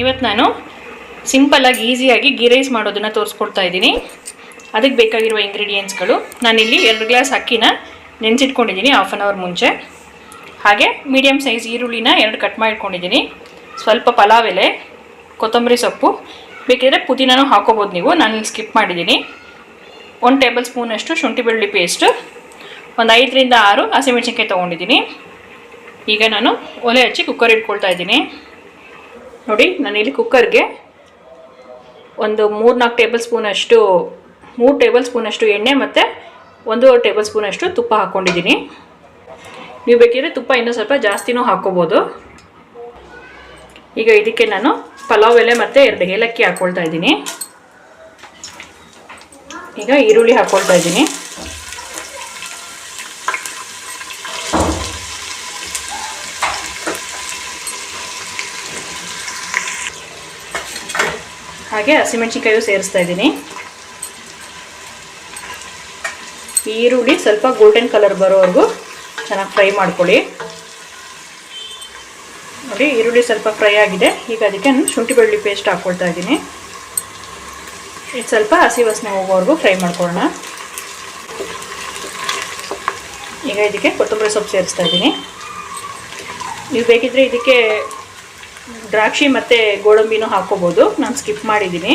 ಇವತ್ತು ನಾನು ಸಿಂಪಲ್ಲಾಗಿ ಈಸಿಯಾಗಿ ಗೀ ರೈಸ್ ಮಾಡೋದನ್ನು ತೋರಿಸ್ಕೊಡ್ತಾ ಇದ್ದೀನಿ. ಅದಕ್ಕೆ ಬೇಕಾಗಿರುವ ಇಂಗ್ರೀಡಿಯೆಂಟ್ಸ್ಗಳು ನಾನಿಲ್ಲಿ ಎರಡು ಗ್ಲಾಸ್ ಅಕ್ಕಿನ ನೆನೆಸಿಟ್ಕೊಂಡಿದ್ದೀನಿ ಹಾಫ್ ಆನ್ ಅವರ್ ಮುಂಚೆ. ಹಾಗೆ ಮೀಡಿಯಮ್ ಸೈಜ್ ಈರುಳ್ಳಿನ ಎರಡು ಕಟ್ ಮಾಡಿಟ್ಕೊಂಡಿದ್ದೀನಿ. ಸ್ವಲ್ಪ ಪಲಾವ್ ಎಲೆ, ಕೊತ್ತಂಬರಿ ಸೊಪ್ಪು. ಬೇಕಿದ್ರೆ ಪುದೀನೂ ಹಾಕೋಬೋದು ನೀವು. ನಾನು ಸ್ಕಿಪ್ ಮಾಡಿದ್ದೀನಿ. ಒಂದು ಟೇಬಲ್ ಸ್ಪೂನಷ್ಟು ಶುಂಠಿ ಬೆಳ್ಳುಳ್ಳಿ ಪೇಸ್ಟು ಒಂದು ಐದರಿಂದ ಆರು ಹಸಿಮೆಣಸಿನ್ಕಾಯಿ ತೊಗೊಂಡಿದ್ದೀನಿ. ಈಗ ನಾನು ಒಲೆ ಹಚ್ಚಿ ಕುಕ್ಕರ್ ಇಟ್ಕೊಳ್ತಾ ಇದ್ದೀನಿ. ನೋಡಿ ನಾನಿಲ್ಲಿ ಕುಕ್ಕರ್ಗೆ ಒಂದು ಮೂರು ನಾಲ್ಕು ಟೇಬಲ್ ಸ್ಪೂನಷ್ಟು ಮೂರು ಟೇಬಲ್ ಸ್ಪೂನಷ್ಟು ಎಣ್ಣೆ ಮತ್ತು ಒಂದೂವರೆ ಟೇಬಲ್ ಸ್ಪೂನಷ್ಟು ತುಪ್ಪ ಹಾಕ್ಕೊಂಡಿದ್ದೀನಿ ನೀವು ಬೇಕಿದ್ರೆ ತುಪ್ಪ ಇನ್ನೂ ಸ್ವಲ್ಪ ಜಾಸ್ತಿನೂ ಹಾಕ್ಕೋಬೋದು. ಈಗ ಇದಕ್ಕೆ ನಾನು ಪಲಾವ್ ಎಲೆ ಮತ್ತು ಎರಡು ಏಲಕ್ಕಿ ಹಾಕ್ಕೊಳ್ತಾ ಇದ್ದೀನಿ. ಈಗ ಈರುಳ್ಳಿ ಹಾಕ್ಕೊಳ್ತಾ ಇದ್ದೀನಿ. ಹಾಗೆ ಹಸಿಮೆಣಸಿನ್ಕಾಯು ಸೇರಿಸ್ತಾ ಇದ್ದೀನಿ. ಈರುಳ್ಳಿ ಸ್ವಲ್ಪ ಗೋಲ್ಡನ್ ಕಲರ್ ಬರೋವರೆಗೂ ಚೆನ್ನಾಗಿ ಫ್ರೈ ಮಾಡ್ಕೊಳ್ಳಿ. ನೋಡಿ, ಈರುಳ್ಳಿ ಸ್ವಲ್ಪ ಫ್ರೈ ಆಗಿದೆ. ಈಗ ಅದಕ್ಕೆ ನಾನು ಶುಂಠಿ ಬೆಳ್ಳುಳ್ಳಿ ಪೇಸ್ಟ್ ಹಾಕ್ಕೊಳ್ತಾ ಇದ್ದೀನಿ. ಇದು ಸ್ವಲ್ಪ ಹಸಿ ವಾಸನೆ ಹೋಗೋವರೆಗೂ ಫ್ರೈ ಮಾಡ್ಕೊಳ್ಳೋಣ. ಈಗ ಇದಕ್ಕೆ ಕೊತ್ತಂಬರಿ ಸೊಪ್ಪು ಸೇರಿಸ್ತಾ ಇದ್ದೀನಿ. ನೀವು ಬೇಕಿದ್ರೆ ಇದಕ್ಕೆ ದ್ರಾಕ್ಷಿ ಮತ್ತು ಗೋಡಂಬಿನೂ ಹಾಕ್ಕೋಬೋದು ನಾನು ಸ್ಕಿಪ್ ಮಾಡಿದ್ದೀನಿ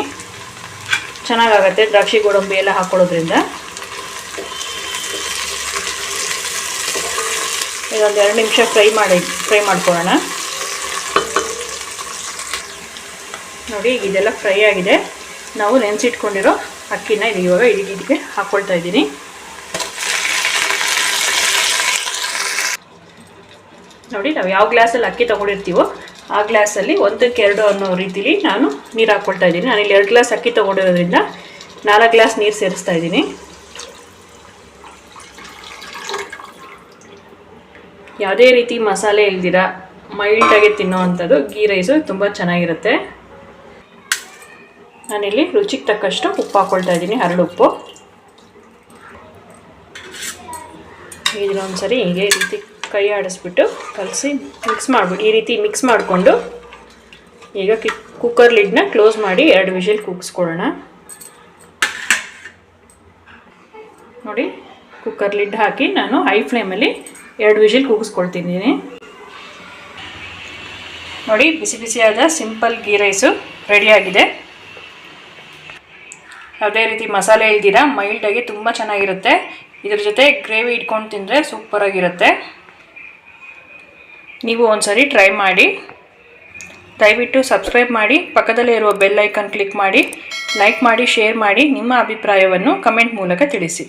ಚೆನ್ನಾಗಾಗತ್ತೆ ದ್ರಾಕ್ಷಿ, ಗೋಡಂಬಿ ಎಲ್ಲ ಹಾಕ್ಕೊಳ್ಳೋದ್ರಿಂದ ಇದೊಂದು ಎರಡು ನಿಮಿಷ ಫ್ರೈ ಮಾಡಿ, ಫ್ರೈ ಮಾಡ್ಕೊಳ್ಳೋಣ. ನೋಡಿ, ಈಗ ಇದೆಲ್ಲ ಫ್ರೈ ಆಗಿದೆ. ನಾವು ನೆನೆಸಿಟ್ಕೊಂಡಿರೋ ಅಕ್ಕಿನ ಇದು ಇವಾಗ ಇದಕ್ಕೆ ಹಾಕ್ಕೊಳ್ತಾ ಇದ್ದೀನಿ. ನೋಡಿ, ನಾವು ಯಾವ ಗ್ಲಾಸಲ್ಲಿ ಅಕ್ಕಿ ತೊಗೊಂಡಿರ್ತೀವೋ ಆ ಗ್ಲಾಸಲ್ಲಿ ಒಂದಕ್ಕೆ ಎರಡು ಅನ್ನೋ ರೀತಿಲಿ ನಾನು ನೀರು ಹಾಕ್ಕೊಳ್ತಾ ಇದ್ದೀನಿ. ನಾನಿಲ್ಲಿ ಎರಡು ಗ್ಲಾಸ್ ಅಕ್ಕಿ ತೊಗೊಂಡಿರೋದ್ರಿಂದ ನಾಲ್ಕು ಗ್ಲಾಸ್ ನೀರು ಸೇರಿಸ್ತಾ ಇದ್ದೀನಿ. ಯಾವುದೇ ರೀತಿ ಮಸಾಲೆ ಇಲ್ದಿರ ಮೈಲ್ಡಾಗಿ ತಿನ್ನೋವಂಥದ್ದು ಗೀ ರೈಸು ತುಂಬ ಚೆನ್ನಾಗಿರುತ್ತೆ. ನಾನಿಲ್ಲಿ ರುಚಿಗೆ ತಕ್ಕಷ್ಟು ಉಪ್ಪು ಹಾಕ್ಕೊಳ್ತಾ ಇದ್ದೀನಿ ಹರಳು ಉಪ್ಪು. ಇದನ್ನೊಂದ್ಸರಿ ಹೀಗೆ ರೀತಿ ಕೈ ಆಡಿಸ್ಬಿಟ್ಟು ಕಲಸಿ ಮಿಕ್ಸ್ ಮಾಡಿಬಿಟ್ಟು ಈ ರೀತಿ ಮಿಕ್ಸ್ ಮಾಡಿಕೊಂಡು ಈಗ ಕಿ ಕುಕ್ಕರ್ ಲಿಡ್ನ ಕ್ಲೋಸ್ ಮಾಡಿ ಎರಡು ವಿಷಲ್ ಕೂಗಿಸ್ಕೊಳ್ಳೋಣ. ನೋಡಿ ಕುಕ್ಕರ್ ಲಿಡ್ ಹಾಕಿ ನಾನು ಹೈ ಫ್ಲೇಮಲ್ಲಿ ಎರಡು ವಿಷಲ್ ಕೂಗಿಸ್ಕೊಳ್ತಿದ್ದೀನಿ. ನೋಡಿ, ಬಿಸಿ ಬಿಸಿಯಾದ ಸಿಂಪಲ್ ಗೀ ರೈಸು ರೆಡಿಯಾಗಿದೆ ಯಾವುದೇ ರೀತಿ ಮಸಾಲೆ ಇಲ್ದಿರ ಮೈಲ್ಡಾಗಿ ತುಂಬ ಚೆನ್ನಾಗಿರುತ್ತೆ. ಇದ್ರ ಜೊತೆ ಗ್ರೇವಿ ಇಟ್ಕೊಂಡು ತಿಂದರೆ ಸೂಪರಾಗಿರುತ್ತೆ ನೀವು ಒಂದ್ಸರಿ ಟ್ರೈ ಮಾಡಿ. ದಯವಿಟ್ಟು ಸಬ್ಸ್ಕ್ರೈಬ್ ಮಾಡಿ, ಪಕ್ಕದಲ್ಲೇ ಇರುವ ಬೆಲ್ ಐಕನ್ ಕ್ಲಿಕ್ ಮಾಡಿ ಲೈಕ್ ಮಾಡಿ ಶೇರ್ ಮಾಡಿ ನಿಮ್ಮ ಅಭಿಪ್ರಾಯವನ್ನು ಕಮೆಂಟ್ ಮೂಲಕ ತಿಳಿಸಿ.